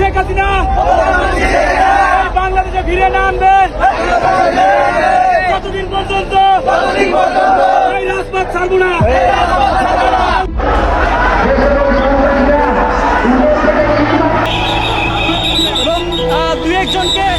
শেখ হাসিনা। বাংলাদেশে ফিরে না কতদিন পর্যন্ত? রাজপথ ছাড়বো না। দু একজনকে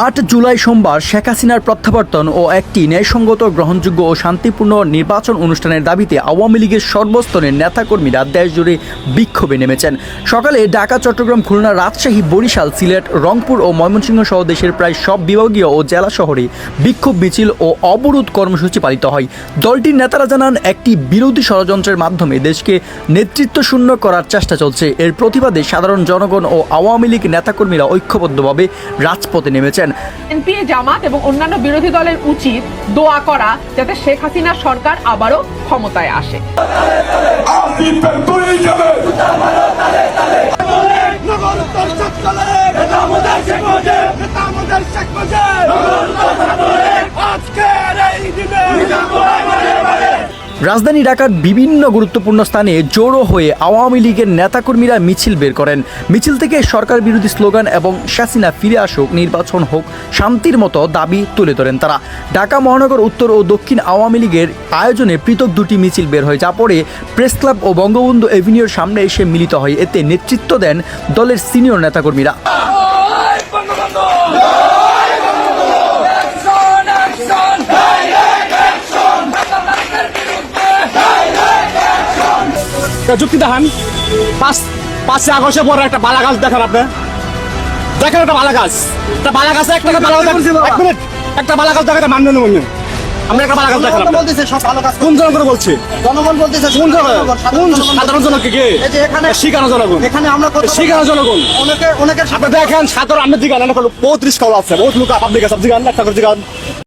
আট জুলাই সোমবার শেখ হাসিনার প্রত্যাবর্তন ও একটি ন্যায়সঙ্গত, গ্রহণযোগ্য ও শান্তিপূর্ণ নির্বাচন অনুষ্ঠানের দাবিতে আওয়ামী লীগের সর্বস্তরের নেতাকর্মীরা দেশজুড়ে বিক্ষোভে নেমেছেন। সকালে ঢাকা, চট্টগ্রাম, খুলনা, রাজশাহী, বরিশাল, সিলেট, রংপুর ও ময়মনসিংহ সহ দেশের প্রায় সব বিভাগীয় ও জেলা শহরে বিক্ষোভ মিছিল ও অবরোধ কর্মসূচি পালিত হয়। দলটির নেতারা জানান, একটি বিরোধী ষড়যন্ত্রের মাধ্যমে দেশকে নেতৃত্ব শূন্য করার চেষ্টা চলছে। এর প্রতিবাদে সাধারণ জনগণ ও আওয়ামী লীগ নেতাকর্মীরা ঐক্যবদ্ধভাবে রাজপথে নেমেছেন। এনপি জামাত এবং অন্যান্য বিরোধী দলের উচিত দোয়া করা যাতে শেখ হাসিনা সরকার আবারও ক্ষমতায় আসে। আজকের এই যাবে রাজধানী ঢাকার বিভিন্ন গুরুত্বপূর্ণ স্থানে জড়ো হয়ে আওয়ামী লীগের নেতাকর্মীরা মিছিল বের করেন। মিছিল থেকে সরকার বিরোধী স্লোগান এবং শাসিনা ফিরে আসুক, নির্বাচন হোক, শান্তির মতো দাবি তুলে ধরেন তারা। ঢাকা মহানগর উত্তর ও দক্ষিণ আওয়ামী লীগের আয়োজনে পৃথক দুটি মিছিল বের হয়, যা পরে প্রেস ক্লাব ও বঙ্গবন্ধু এভিনিউর সামনে এসে মিলিত হয়। এতে নেতৃত্ব দেন দলের সিনিয়র নেতাকর্মীরা। যুক্তি দেখান। পাঁচ পাঁচে আগস্টে পরে একটা বালা গাছ দেখান আপনি। দেখেন একটা বালা গাছ একটা বালা গাছে একটা বালা গাছ এক মিনিট। একটা বালা গাছ দেখাতে মান্য নেব আমরা একটা বালা গাছ দেখান জনগণ বলতেছে সব ভালো কাজ কোন জনগণ বলছে? জনগণ বলতেছে কোন কোন সাধারণ জনগণ। কে? এখানে- শিখানো জনগণ। এখানে আমরা জনগণ। অনেকে আপনি দেখেন সাধারণ দিকে বহুত রিস্ক আছে বহুত লোক পাবলিক আছে দিকে একটা করে দিকে